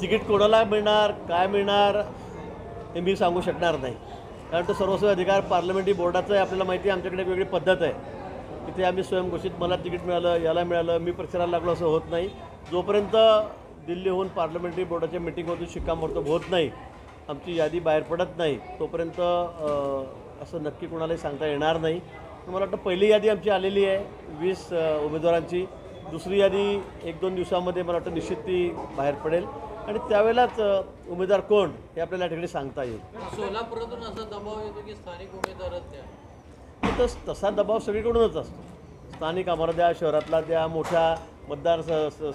Ticket कोणाला मिळणार काय मिळणार हे मी सांगू शकणार नाही. कारण तो सर्वस्व अधिकार पार्लमेंटरी बोर्डाचा आहे आपल्याला माहिती आहे आमच्याकडे वेगळी पद्धत आहे. तिथे आम्ही स्वयंघोषित मला तिकीट मिळालं याला मिळालं मी प्रचाराला लागलो असं होत नाही. जोपर्यंत दिल्लीहून पार्लमेंटरी बोर्डाच्या मिटिंगमधून शिक्कामोर्तब होत नाही आमची यादी बाहेर पडत नाही तोपर्यंत असं नक्की कोणालाही सांगता येणार नाही. मला वाटतं पहिली यादी आमची आलेली आहे वीस उमेदवारांची. दुसरी यादी एक दोन दिवसामध्ये मला वाटतं निश्चित ती बाहेर पडेल. आणि त्यावेळेलाच उमेदवार कोण हे आपल्याला या ठिकाणी सांगता येईल. सोलापुरातून असा दबाव येतो की स्थानिक उमेदवारच द्या. तर तसा दबाव सगळीकडूनच असतो. स्थानिक आम्हाला द्या शहरातला द्या मोठ्या मतदार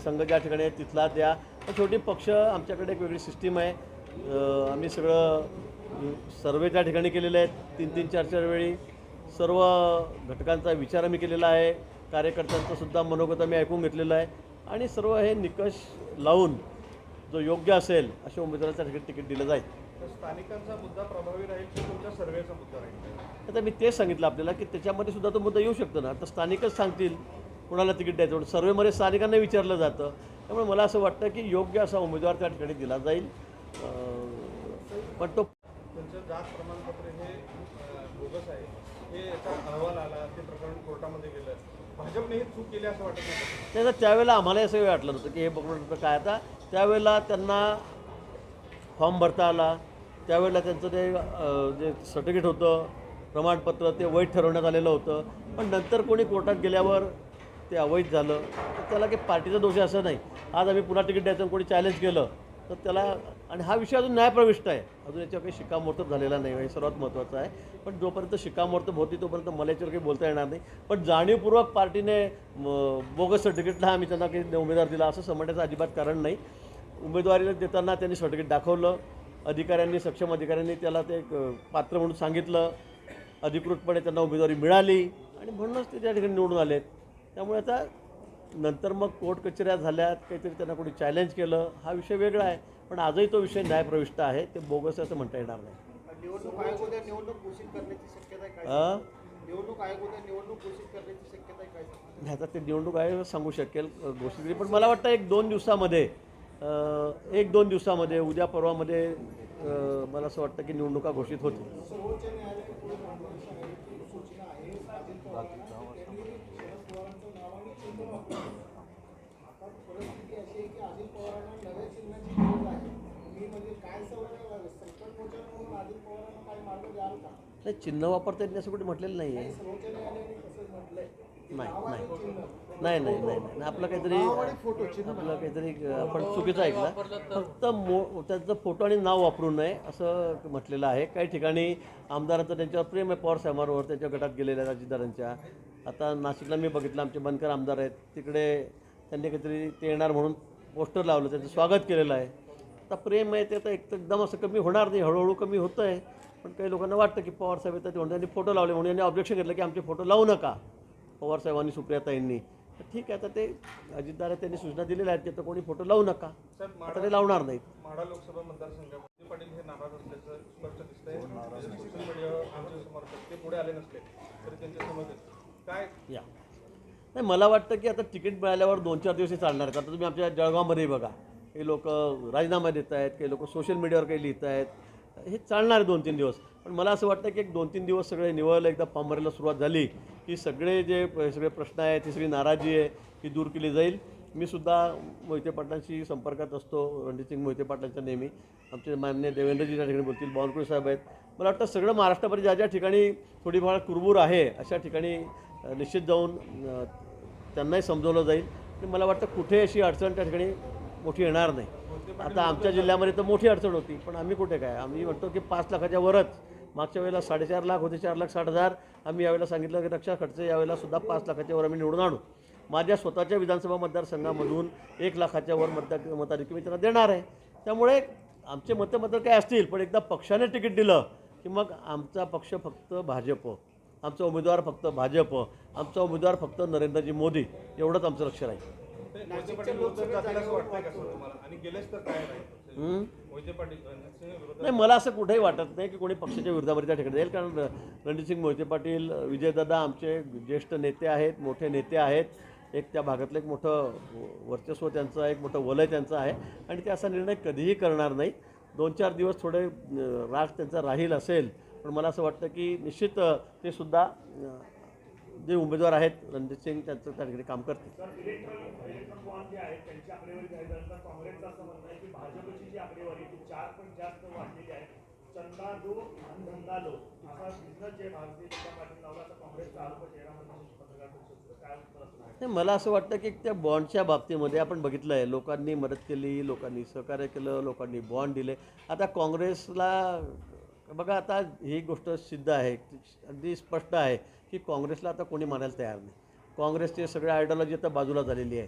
संघ ज्या ठिकाणी आहे तिथला द्या. शेवटी पक्ष आमच्याकडे एक वेगळी सिस्टीम आहे. आम्ही सगळं सर्वे त्या ठिकाणी केलेले आहेत. तीन तीन चार चार वेळी सर्व घटकांचा विचार आम्ही केलेला आहे. कार्यकर्त्यांचं सुद्धा मनोगत आम्ही ऐकून घेतलेलं आहे. आणि सर्व हे निकष लावून जो योग्य असेल अशा उमेदवाराच्या ठिकाणी तिकीट दिलं जाईल. तर स्थानिकांचा मुद्दा प्रभावी राहील की तुमच्या सर्वेचा मुद्दा राहील? आता मी तेच सांगितलं आपल्याला की त्याच्यामध्ये सुद्धा तो मुद्दा येऊ शकतो ना. आता स्थानिकच सांगतील कोणाला तिकीट द्यायचं म्हणून. सर्वेमध्ये स्थानिकांना विचारलं जातं. त्यामुळे मला असं वाटतं की योग्य असा उमेदवार त्या ठिकाणी दिला जाईल. पण तो त्यांचं जात प्रमाणपत्र हे बोगस आहे. हे अहवाल आला ते प्रकरण कोर्टामध्ये गेलं. भाजपने ही चूक केली असं वाटत नाही. त्यावेळेला आम्हालाही असं वाटलं नव्हतं की हे बघून नंतर काय आता. त्यावेळेला त्यांना फॉर्म भरता आला. त्यावेळेला त्यांचं ते जे सर्टिफिकेट होतं प्रमाणपत्र ते वैध ठरवण्यात आलेलं होतं. पण नंतर कोणी कोर्टात गेल्यावर ते अवैध झालं. तर त्याला काही पार्टीचा दोष असं नाही. आज आम्ही पुन्हा तिकीट द्यायचं कोणी चॅलेंज केलं तर त्याला आणि हा विषय अजून न्यायप्रविष्ट आहे. अजून याच्यावर काही शिक्कामोर्तब झालेला नाही हे सर्वात महत्त्वाचं आहे. पण जोपर्यंत शिक्कामोर्तब होती तोपर्यंत मला याच्यावर काही बोलता येणार नाही. पण जाणीवपूर्वक पार्टीने बोगस सर्टिफिकेटला आम्ही त्यांना काही उमेदवार दिला असं समजण्याचं अजिबात कारण नाही. उमेदवारीला देताना त्यांनी सर्टिफिकेट दाखवलं. अधिकाऱ्यांनी सक्षम अधिकाऱ्यांनी त्याला ते एक पात्र म्हणून सांगितलं. अधिकृतपणे त्यांना उमेदवारी मिळाली. आणि म्हणूनच ते त्या ठिकाणी निवडून आलेत. त्यामुळे आता नंतर मग कोर्ट कचऱ्या झाल्यात. काहीतरी त्यांना कोणी चॅलेंज केलं. हा विषय वेगळा आहे. पण आजही तो विषय न्यायप्रविष्ट आहे ते बोगस आहे असं म्हणता येणार नाही. निवडणूक आयोग उद्या निवडणूक घोषित करण्याची शक्यता आहे काय? अ? निवडणूक आयोग उद्या निवडणूक घोषित करण्याची शक्यता आहे काय? नाही, आता ते निवडणूक आयोग सांगू शकेल घोषित पण मला वाटतं एक दोन दिवसामध्ये एक दोन दिवसामध्ये उद्या परवामध्ये मला असं वाटतं की निवडणुका घोषित होतील. सर्वोच्च न्यायालयाने पुढे मार्गदर्शक आयोगाची सूचना आहे. अजित पवार यांनी शरद पवारांचं नाव आणि चिन्ह वापरलं आता परिस्थिती अशी आहे की अजित पवारांना नव्या चिन्हाची गरज आहे मी म्हणजे काय सवय संकट मोचन म्हणून अजित पवारांना काही मार्ग द्याल का नाही चिन्ह वापरता येत नाही असं कुठे म्हटलेलं नाही आहे नाही नाही. नाही नाही नाही नाही. आपलं काहीतरी आपलं काहीतरी आपण चुकीचं ऐकलं. फक्त मो त्यांचं फोटो आणि नाव वापरू नये असं म्हटलेलं आहे. काही ठिकाणी आमदारांचं त्यांच्यावर प्रेम आहे पवार साहेबांवर त्यांच्या गटात गेलेल्या अजितदारांच्या आता नाशिकला मी बघितलं आमचे बनकर आमदार आहेत. तिकडे त्यांनी काहीतरी ते येणार म्हणून पोस्टर लावलं त्यांचं स्वागत केलेलं आहे. आता प्रेम आहे ते आता एक एकदम असं कमी होणार नाही हळूहळू कमी होतं आहे पण काही लोकांना वाटतं की पवार साहेब येतात म्हणून त्यांनी फोटो लावले म्हणून यांनी ऑब्जेक्शन घेतलं की आमचे फोटो लावू नका. पवार साहेबांनी सुप्रियाताईंनी तर ठीक आहे आता ते अजितदार त्यांनी सूचना दिलेल्या आहेत की आता कोणी फोटो लावू नका. आता ते लावणार नाहीत. माढा लोकसभा मतदारसंघामध्ये पाटील हे नाराज असल्याचं स्पष्ट दिसतंय. सोशल समर्थक ते पुढे आले नसले तरी त्यांचे समजत काय? या. नाही मला वाटतं की आता तिकीट मिळाल्यावर दोन चार दिवस हे चालणार आहेत. आता तुम्ही आमच्या जळगावमध्ये बघा. काही लोक राजीनामा देत आहेत काही लोक सोशल मीडियावर काही लिहित आहेत. हे चालणार आहे दोन तीन दिवस. पण मला असं वाटतं की एक दोन तीन दिवस सगळे निवळलं एकदा फॉर्म भरायला सुरुवात झाली की सगळे जे सगळे प्रश्न आहेत ती सगळी नाराजी आहे ही दूर केली जाईल. मी सुद्धा मोहिते पाटलांशी संपर्कात असतो रणजितसिंग मोहिते पाटलांच्या नेहमी. आमचे मान्य देवेंद्रजी त्या ठिकाणी बोलतील बावनकुळे साहेब आहेत. मला वाटतं सगळं महाराष्ट्रामध्ये ज्या ज्या ठिकाणी थोडीफार कुरबूर आहे अशा ठिकाणी निश्चित जाऊन त्यांनाही समजवलं जाईल. आणि मला वाटतं कुठे अशी अडचण त्या ठिकाणी मोठी येणार नाही. आता आमच्या जिल्ह्यामध्ये तर मोठी अडचण होती पण आम्ही कुठे काय? आम्ही म्हणतो की पाच लाखाच्या वरच. मागच्या वेळेला साडेचार लाख होते चार लाख साठ हजार. आम्ही यावेळेला सांगितलं की रक्षा खर्च यावेळेला सुद्धा पाच लाखाच्या वर आम्ही निवडून आणू. माझ्या स्वतःच्या विधानसभा मतदारसंघामधून एक लाखाच्या वर मतदा मताधिक्य मी त्यांना देणार आहे. त्यामुळे आमचे मतं मतदार काय असतील पण एकदा पक्षाने तिकीट दिलं की मग आमचा पक्ष फक्त भाजप. आमचा उमेदवार फक्त भाजप. आमचा उमेदवार फक्त नरेंद्रजी मोदी. एवढंच आमचं लक्ष राहील. आणि गेलेच तर काय नाही. हं? मोहिते पाटील रणजित सिंह विरोधात नाही मला असं कुठेही वाटत नाही की कोणी पक्षाच्या विरोधामध्ये त्या ठिकाणी जाईल. कारण रणजितसिंग मोहिते पाटील विजयदादा आमचे ज्येष्ठ नेते आहेत मोठे नेते आहेत. एक त्या भागातलं एक मोठं वर्चस्व त्यांचं आहे एक मोठं वलय त्यांचं आहे. आणि ते असा निर्णय कधीही करणार नाही. दोन चार दिवस थोडे अं, राग त्यांचा राहील असेल. पण मला असं वाटतं की निश्चित अं, ते सुद्धा अं, जे उमेदवार आहेत रणजित सिंग त्यांचं त्या ठिकाणी काम करतील. तर इलेक्ट्रॉनिक इलेक्ट्रॉनिक बॉन्ड जे आहेत त्यांची आकडेवारी घ्यायला झाल्यानंतर काँग्रेसचं असं म्हणणं आहे की भाजपची जी आकडेवारी ती चार पॉईंट जास्त वाढलेली आहे. चंदा दो आणि धंदा लो असा बिझनेस जे भारतीय जनता पार्टी लावला असा काँग्रेसचा आरोप चेहरामध्ये पत्रकार परिषदेत काय उत्तर असणार नाही मला असं वाटतं की त्या बॉन्डच्या बाबतीमध्ये आपण बघितलं आहे लोकांनी मदत केली लोकांनी सहकार्य केलं लोकांनी बॉन्ड दिले. आता काँग्रेसला बघा आता ही गोष्ट सिद्ध आहे अगदी स्पष्ट आहे की काँग्रेसला आता कोणी मानायला तयार नाही. काँग्रेसचे सगळे आयडिओलॉजी आता बाजूला झालेली आहे.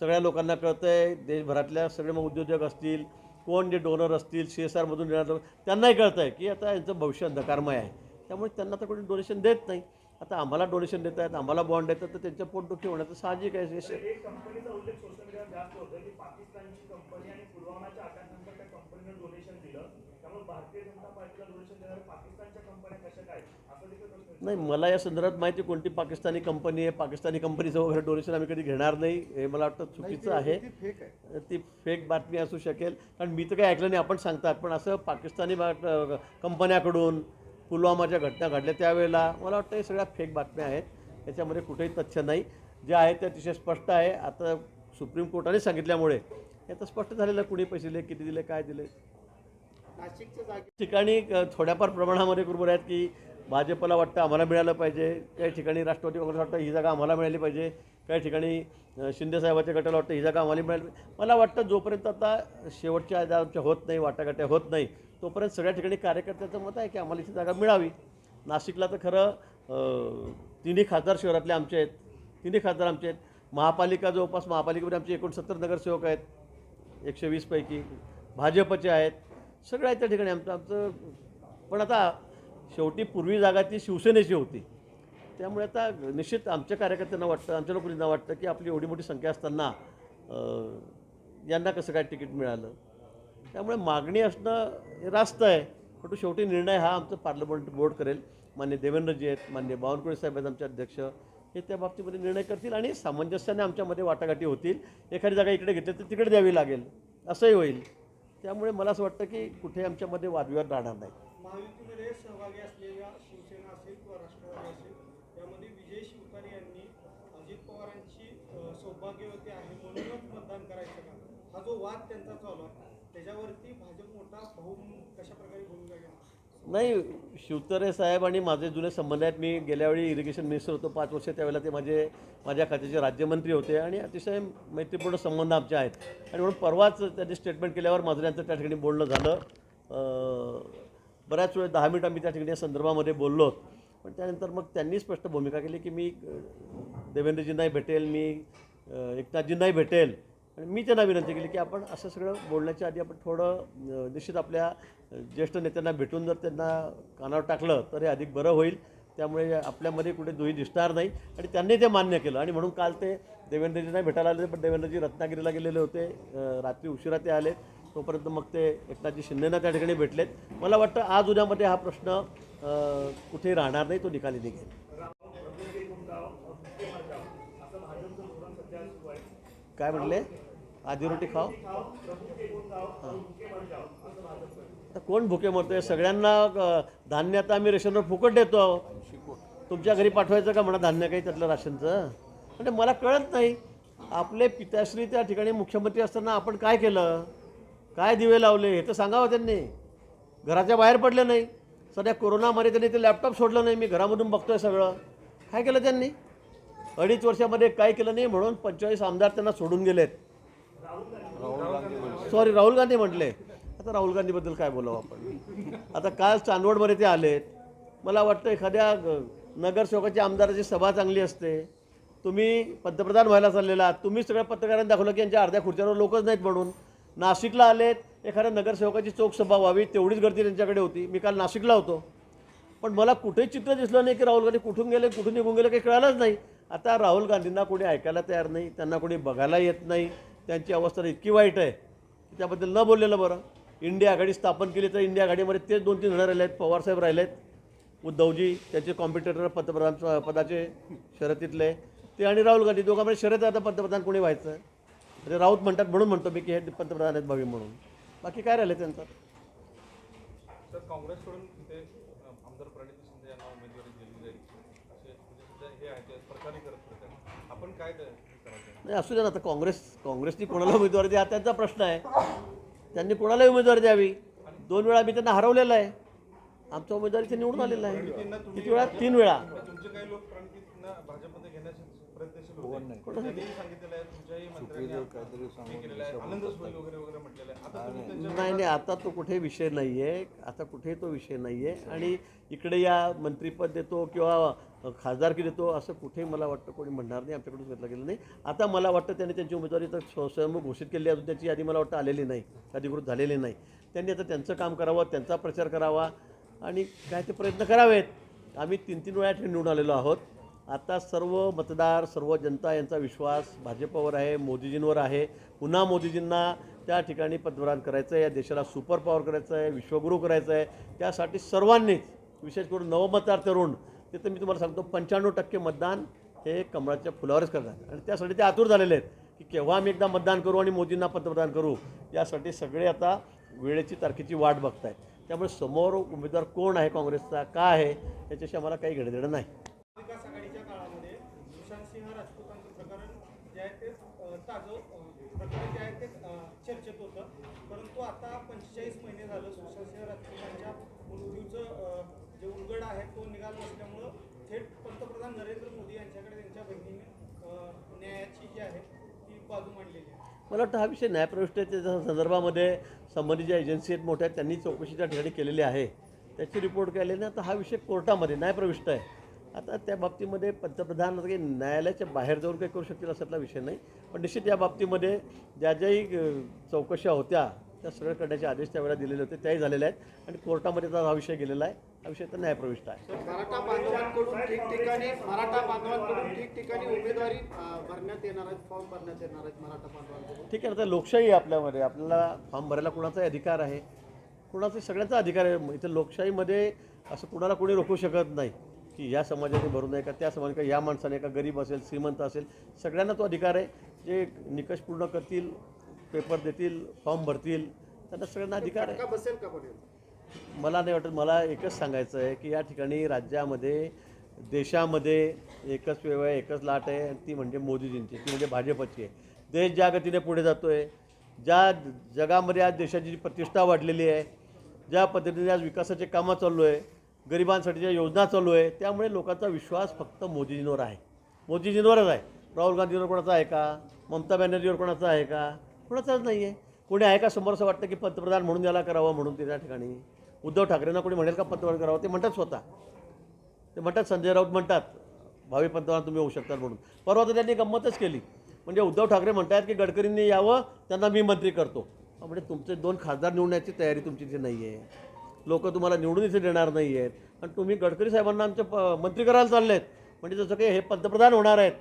सगळ्या लोकांना कळतं आहे देशभरातल्या सगळे मग उद्योजक असतील कोण जे डोनर असतील सी एस आरमधून येणार त्यांनाही कळतं आहे की आता यांचं भविष्य अंधकारमय आहे. त्यामुळे त्यांना तर कोणी डोनेशन देत नाही. आता आम्हाला डोनेशन देत आहेत आम्हाला बॉन्ड देतात तर त्यांच्या पोटदुखी होण्याचं साहजिक आहे हे- एक कंपनीचा उल्लेख सोशल मीडियावर जास्त होतो की पाकिस्तानची कंपनी आणि पुलवामाच्या अटॅकनंतर त्या कंपनीनं डोनेशन दिलं त्यामुळे भारतीय जनता पार्टीला डोनेशन देणाऱ्या पाकिस्तानच्या कंपन्या कशा काय असं देखील प्रश्न नाही मला या संदर्भात माहिती कोणती पाकिस्तानी कंपनी आहे. पाकिस्तानी कंपनीचं वगैरे डोनेशन आम्ही कधी घेणार नाही. हे मला वाटतं चुकीचं आहे. ती फेक बातमी असू शकेल. कारण मी तर काही ऐकलं नाही आपण सांगतात. पण असं पाकिस्तानी कंपन्याकडून पुलवामाच्या घटना घडल्या त्यावेळेला मला वाटतं हे सगळ्या फेक बातम्या आहेत. याच्यामध्ये कुठेही तथ्य नाही. जे आहे ते अतिशय स्पष्ट आहे. आता सुप्रीम कोर्टाने सांगितल्यामुळे हे आता स्पष्ट झालेलं कुणी पैसे दिले किती दिले काय दिले? ठिकाणी थोड्याफार प्रमाणामध्ये बरोबर आहेत की भाजपला वाटतं आम्हाला मिळालं पाहिजे. काही ठिकाणी राष्ट्रवादी काँग्रेस वाटतं ही जागा आम्हाला मिळाली पाहिजे. काही ठिकाणी शिंदेसाहेबाच्या गटाला वाटतं ही जागा आम्हाला मिळाली मला वाटतं जोपर्यंत आता शेवटच्या जागा आमच्या होत नाही वाटाघाट्या होत नाही तोपर्यंत सगळ्या ठिकाणी कार्यकर्त्याचं मत आहे की आम्हाला ही जागा मिळावी. नाशिकला तर खरं तिन्ही खासदार शहरातले आमचे आहेत. तिन्ही खासदार आमचे आहेत. महापालिका जवळपास महापालिकेमध्ये आमचे एकोणसत्तर नगरसेवक आहेत. एकशे वीसपैकी भाजपचे आहेत. सगळ्या त्या ठिकाणी आमचं आमचं. पण आता शेवटी पूर्वी जागा ती शिवसेनेची होती. त्यामुळे आता निश्चित आमच्या कार्यकर्त्यांना वाटतं आमच्या लोकांना वाटतं की आपली एवढी मोठी संख्या असताना यांना कसं काय तिकीट मिळालं? त्यामुळे मागणी असणं हे रास्त आहे. परंतु शेवटी निर्णय हा आमचं पार्लमेंट बोर्ड करेल. मान्य देवेंद्रजी आहेत मान्य बावनकुळे साहेब आहेत आमचे अध्यक्ष. हे त्या बाबतीमध्ये निर्णय करतील आणि सामंजस्याने आमच्यामध्ये वाटाघाटी होतील. एखादी जागा इकडे घेतली तर तिकडे द्यावी लागेल. असंही होईल. त्यामुळे मला असं वाटतं की कुठे आमच्यामध्ये वादविवाद राहणार नाही. महायुतीमध्ये सहभागी असलेल्या शिवसेना असेल किंवा राष्ट्रवादी असेल यामध्ये विजय शिवतारे यांनी अजित पवारांची सौभाग्यवती आहे म्हणूनच मतदान करायचं का? हा जो वाद त्यांचा चालू आहे त्याच्यावरती भाजप मोठा भाऊ म्हणून कशा प्रकारे भूमिका घ्या नाही शिवतरे साहेब आणि माझे जुने संबंध आहेत. मी गेल्यावेळी इरिगेशन मिनिस्टर होतो पाच वर्ष त्यावेळेला ते माझे माझ्या खात्याचे राज्यमंत्री होते आणि अतिशय मैत्रीपूर्ण संबंध आमचे आहेत. आणि म्हणून परवाच त्यांनी स्टेटमेंट केल्यावर माझं यांचं त्या ठिकाणी बोलणं झालं. बऱ्याच वेळ दहा मिनटं आम्ही त्या ठिकाणी या संदर्भामध्ये बोललो पण त्यानंतर मग त्यांनी स्पष्ट भूमिका केली की मी देवेंद्रजींनाही भेटेल मी एकनाथजींनाही भेटेल. आणि मी त्यांना विनंती केली की आपण असं सगळं बोलण्याच्या आधी आपण थोडं निश्चित आपल्या ज्येष्ठ नेत्यांना भेटून जर त्यांना कानावर टाकलं तर हे अधिक बरं होईल. त्यामुळे आपल्यामध्ये कुठे दुही दिसणार नाही. आणि त्यांनी ते मान्य केलं. आणि म्हणून काल ते देवेंद्रजींना भेटायला आले पण देवेंद्रजी रत्नागिरीला गेलेले होते. रात्री उशिरा ते आले. तोपर्यंत मग ते एकनाथजी शिंदेना त्या ठिकाणी भेटलेत. मला वाटतं आज उद्यामध्ये हा प्रश्न कुठे राहणार नाही तो निकाली निघेल. काय म्हटले? आधी रोटी खाव आता कोण भुके मरतोय? सगळ्यांना धान्य आता आम्ही रेशनवर फुकट देतो. तुमच्या घरी पाठवायचं का म्हणा धान्य काही त्यातलं राशनचं? म्हणजे मला कळत नाही. आपले पिताश्री त्या ठिकाणी मुख्यमंत्री असताना आपण काय केलं? काय दिवे लावले हे तर सांगावं त्यांनी. घराच्या बाहेर पडले नाही. सध्या कोरोनामध्ये त्यांनी ते लॅपटॉप सोडलं नाही. मी घरामधून बघतोय सगळं. काय केलं त्यांनी? अडीच वर्षामध्ये काय केलं नाही म्हणून पंचेचाळीस आमदार त्यांना सोडून गेलेत. सॉरी राहुल गांधी म्हटले. आता राहुल गांधीबद्दल काय बोलावं आपण? आता काल चांदवडमध्ये ते आलेत. मला वाटतं एखाद्या नगरसेवकाच्या आमदाराची सभा चांगली असते. तुम्ही पंतप्रधान व्हायला चाललेला तुम्ही सगळ्या पत्रकारांनी दाखवलं की यांच्या अर्ध्या खुर्च्यावर लोकच नाहीत म्हणून. नाशिकला आलेत एखाद्या नगरसेवकाची चोखसभा व्हावी तेवढीच गर्दी त्यांच्याकडे होती. मी काल नाशिकला होतो. पण मला कुठेही चित्र दिसलं नाही की राहुल गांधी कुठून गेले कुठून निघून गेले काही कळालंच नाही. आता राहुल गांधींना कोणी ऐकायला तयार नाही त्यांना कोणी बघायला येत नाही. त्यांची अवस्था इतकी वाईट आहे की त्याबद्दल न बोललेलं बरं. इंडिया आघाडी स्थापन केली तर इंडिया आघाडीमध्ये तेच दोन तीन जण राहिले आहेत पवारसाहेब राहिले आहेत उद्धवजी त्याचे कॉम्पिटेटर पंतप्रधान पदाचे शर्यतीतले ते आणि राहुल गांधी दोघांमध्ये शर्यत आता पंतप्रधान कोणी व्हायचं? म्हणजे राऊत म्हणतात म्हणून म्हणतो मी की हे पंतप्रधान आहेत भावी म्हणून. बाकी काय राहिले त्यांचं? नाही असू द्या ना आता काँग्रेस काँग्रेसनी कोणाला उमेदवारी द्या त्यांचा प्रश्न आहे. त्यांनी कोणालाही उमेदवारी द्यावी. दोन वेळा मी त्यांना हरवलेलं आहे. आमचा उमेदवारी ते निवडून आलेला आहे. किती वेळा? तीन वेळा. नाही. नाही आता तो कुठे विषय नाही आहे आता कुठे तो विषय नाही आहे आणि इकडे या मंत्रीपद देतो किंवा खासदारकी देतो असं कुठे मला वाटतं कोणी म्हणणार नाही. आमच्याकडून घेतलं गेलं नाही. आता मला वाटतं त्यांनी त्यांची उमेदवारी तर स्व- स्वयंभू घोषित केली. अजून त्याची यादी मला वाटतं आलेली नाही. अधिकृत झालेली नाही. त्यांनी आता त्यांचं काम करावं त्यांचा प्रचार करावा आणि काय ते प्रयत्न करावेत. आम्ही तीन तीन वेळा निवडून आलेलो आहोत. आता सर्व मतदार सर्व जनता यांचा विश्वास भाजपवर आहे मोदीजींवर आहे. पुन्हा मोदीजींना त्या ठिकाणी पंतप्रधान करायचं आहे या देशाला सुपर पॉवर करायचं आहे विश्वगुरू करायचं आहे. त्यासाठी सर्वांनीच विशेष करून नवमतदार तरुण ते तर मी तुम्हाला सांगतो पंच्याण्णव टक्के मतदान हे कमळाच्या फुलावरच करतात. आणि त्यासाठी ते आतुर झालेले आहेत की केव्हा आम्ही एकदा मतदान करू आणि मोदींना पंतप्रधान करू यासाठी सगळे आता वेळेची तारखेची वाट बघत आहेत त्यामुळे समोर उमेदवार कोण आहे काँग्रेसचा का आहे याच्याशी आम्हाला काही घेणं नाही विकास आघाडीच्या काळामध्ये सुशांत सिंह राजपूतांचं प्रकरण जे आहे ते अ, ताजं अ, प्रकरण जे आहे ते अ, चर्चेत होतं. परंतु आता पंचेचाळीस महिने झालं सुशांत सिंह राजपूतांच्या मृत्यूचं जे उलगड आहे तो निघाल नसल्यामुळं थेट पंतप्रधान नरेंद्र मोदी यांच्याकडे त्यांच्या बहिणीने न्यायाची जी आहे ती बाजू मांडलेली आहे. मला वाटतं हा विषय न्यायप्रविष्टेच्या संदर्भामध्ये संबंधित ज्या एजन्सी आहेत मोठ्या त्यांनी चौकशी त्या ठिकाणी केलेली आहे. त्याची रिपोर्ट काय आली तर हा विषय कोर्टामध्ये न्यायप्रविष्ट आहे. आता त्या बाबतीमध्ये पंतप्रधान काही न्यायालयाच्या बाहेर जाऊन काही करू शकतील असातला विषय नाही. पण निश्चित या बाबतीमध्ये ज्या ज्याही चौकशा होत्या त्या सगळ्या करण्याचे आदेश त्यावेळेला दिलेले होते त्याही झालेले आहेत. आणि कोर्टामध्ये आता हा विषय गेलेला आहे. हा विषय तर न्यायप्रविष्ट आहे. मराठा बांधवांकडून ठिकठिकाणी मराठा बांधवांकडून ठिकठिकाणी उमेदवारी भरण्यात येणार आहेत फॉर्म भरण्यात येणार आहेत मराठा बांधवांकडून? ठीक आहे तर लोकशाही आहे आपल्यामध्ये. आपल्याला फॉर्म भरायला कुणाचाही अधिकार आहे. कुणाचा सगळ्यांचा अधिकार आहे. इथं लोकशाहीमध्ये असं कुणाला कोणी रोखू शकत नाही. की या समाजाने भरू नये का त्या समाजाने का या माणसाने का गरीब असेल श्रीमंत असेल सगळ्यांना तो अधिकार आहे. जे निकष पूर्ण करतील पेपर देतील फॉर्म भरतील त्यांना सगळ्यांना अधिकार आहे. बसेल का मला नाही वाटत मला एकच सांगायचं आहे की या ठिकाणी राज्यामध्ये देशामध्ये एकच वेळ आहे एकच लाट आहे आणि ती म्हणजे मोदीजींची ती म्हणजे भाजपची आहे. देश ज्या गतीने पुढे जातो आहे ज्या जगामध्ये आज देशाची जी प्रतिष्ठा वाढलेली आहे ज्या पद्धतीने आज विकासाचे कामं चालू आहे गरिबांसाठी ज्या योजना चालू आहे. त्यामुळे लोकांचा विश्वास फक्त मोदीजींवर आहे. मोदीजींवरच आहे. राहुल गांधीवर कोणाचा आहे का? ममता बॅनर्जीवर कोणाचा आहे का? कोणाचाच नाही आहे कोणी आहे का समोर असं वाटतं की पंतप्रधान म्हणून याला करावं म्हणून ते त्या ठिकाणी? उद्धव ठाकरेंना कोणी म्हणेल का पंतप्रधान करावं? ते म्हणतात स्वतः. ते म्हणतात संजय राऊत म्हणतात भावी पंतप्रधान तुम्ही होऊ शकतात म्हणून. परवा तर त्यांनी गंमतच केली. म्हणजे उद्धव ठाकरे म्हणतात की गडकरींनी यावं त्यांना मी मंत्री करतो. म्हणजे तुमचे दोन खासदार निवडण्याची तयारी तुमची इथे नाही आहे लोक तुम्हाला निवडून इथे देणार नाही आहेत आणि तुम्ही गडकरी साहेबांना आमचे प मंत्री करायला चालले आहेत म्हणजे जसं काही हे पंतप्रधान होणार आहेत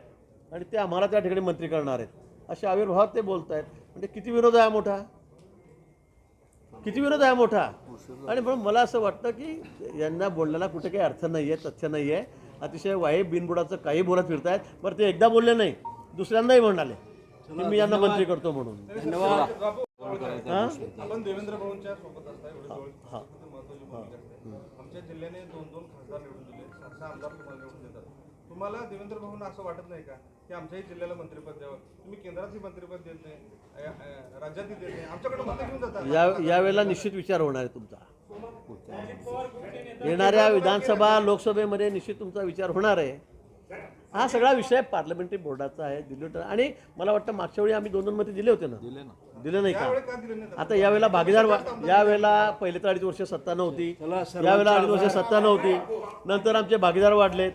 आणि ते आम्हाला त्या ठिकाणी मंत्री करणार आहेत. असे आविर्भाव ते बोलत आहेत म्हणजे किती विरोध आहे मोठा? किती विरोध आहे मोठा? आणि म्हणून मला असं वाटतं की यांना बोलण्याला कुठे काही अर्थ नाही आहे तथ्य नाही आहे अतिशय वाहे बिनबुडाचं काही बोलत फिरतायत. बरं ते एकदा बोलले नाही दुसऱ्यांदाही म्हणाले की मी यांना मंत्री करतो म्हणून. जवळ हा. आमच्या जिल्ह्याने दोन दोन खासदार निवडून दिले. सहा सहा आमदार तुम्हाला निवडून देतात. तुम्हाला देवेंद्र भाऊंना असं वाटत नाही का? की आमच्याही जिल्ह्याला मंत्रिपद द्यावं? तुम्ही केंद्रातही मंत्रिपद देत नाही राज्यातही देत नाही. आमच्याकडे मतं घेऊन जातात. या यावेळेला निश्चित विचार होणार आहे तुमचा. येणाऱ्या विधानसभा लोकसभेमध्ये निश्चित तुमचा विचार होणार आहे. हा सगळा विषय पार्लमेंटरी बोर्डाचा आहे दिल्ली आणि मला वाटतं मागच्या वेळी आम्ही दोन दोन मते दिले होते ना. दिले ना. दिले नाही का? आता यावेळेला भागीदार वा- यावेळेला पहिले तर अडीच वर्ष सत्ता नव्हती. यावेळेला अडीच वर्ष सत्ता नव्हती. नंतर आमचे भागीदार वाढलेत.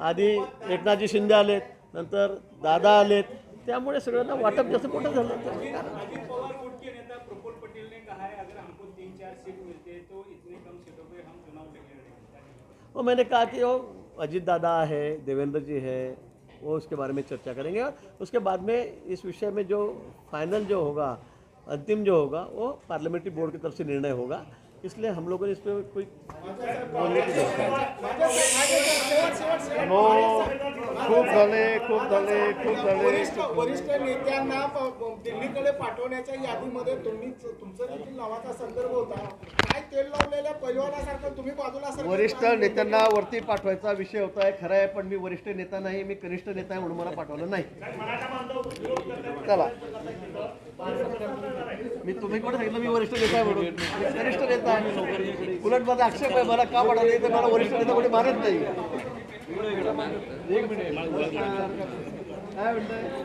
आधी एकनाथजी शिंदे आलेत. नंतर दादा आलेत. त्यामुळे सगळ्यांना वाटप जास्त मोठं झालं. अजित पवार गुट के नेता प्रफुल्ल पटेल ने कहा है अगर हमको तीन चार सीट मिलती तो इतनी कम सीटों पे हम चुनाव लड़ने लड़ेंगे वो मैंने कहा कि वो अजीत दादा है, देवेंद्र जी है, वो उसके बारे में चर्चा करेंगे उसके बाद में इस विषय में जो फाइनल जो होगा, अंतिम जो होगा, वो पार्लियामेंट्री बोर्ड की तरफ़ से निर्णय होगा। इसलिए हम लोगों ने इस पर कोई बोलने की जरूरत नहीं नो खूप झाले खूप झाले खूप झाले. वरिष्ठ वरिष्ठ नेत्यांना दिल्लीकडे पाठवण्याच्या यादीमध्ये तुम्ही तुमचा देखील नावाचा संदर्भ होता. काय तेल लावलेल्या पैलवानासारखं तुम्ही बाजूला वरिष्ठ. नेत्यांना वरती पाठवायचा विषय होता आहे खरं आहे पण मी वरिष्ठ नेता नाही मी कनिष्ठ नेता आहे म्हणून मला पाठवलं नाही. चला. मी तुम्ही कोण सांगितलं मी वरिष्ठ नेता आहे म्हणून. वरिष्ठ नेता आहे. उलट माझा आक्षेप आहे मला का पाठवलं तर मला वरिष्ठ नेता कोणी मारत नाही. एक मिनिट. काय म्हणताय?